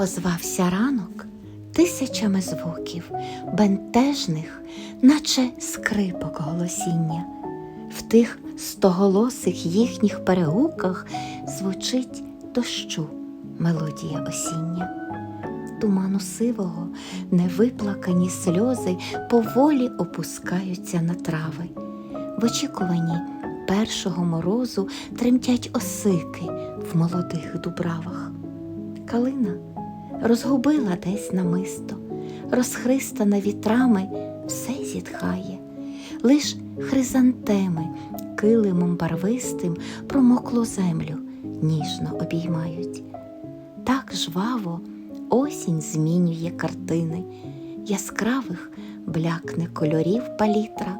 Озвався ранок тисячами звуків, бентежних, наче скрипок голосіння. В тих стоголосих їхніх перегуках звучить дощу мелодія осіння. Туману сивого, невиплакані сльози поволі опускаються на трави. В очікуванні першого морозу тремтять осики в молодих дубравах. Калина розгубила десь намисто, розхристана вітрами, все зітхає, лиш хризантеми килимом барвистим промоклу землю ніжно обіймають. Так жваво осінь змінює картини, яскравих блякне кольорів палітра,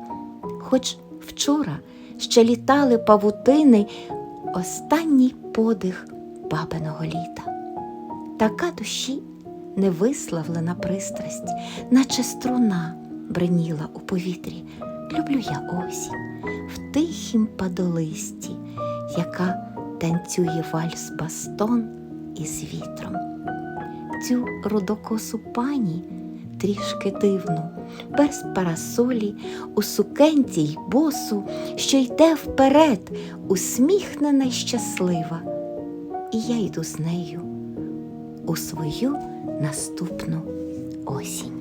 хоч вчора ще літали павутини, останній подих бабиного літа. Така душі невиславлена пристрасть, наче струна бриніла у повітрі. Люблю я осінь в тихім падолисті, яка танцює вальс бастон із вітром. Цю рудокосу пані трішки дивну, без парасолі, у сукенці й босу, що йде вперед, усміхнена й щаслива. І я йду з нею у свою наступну осінь.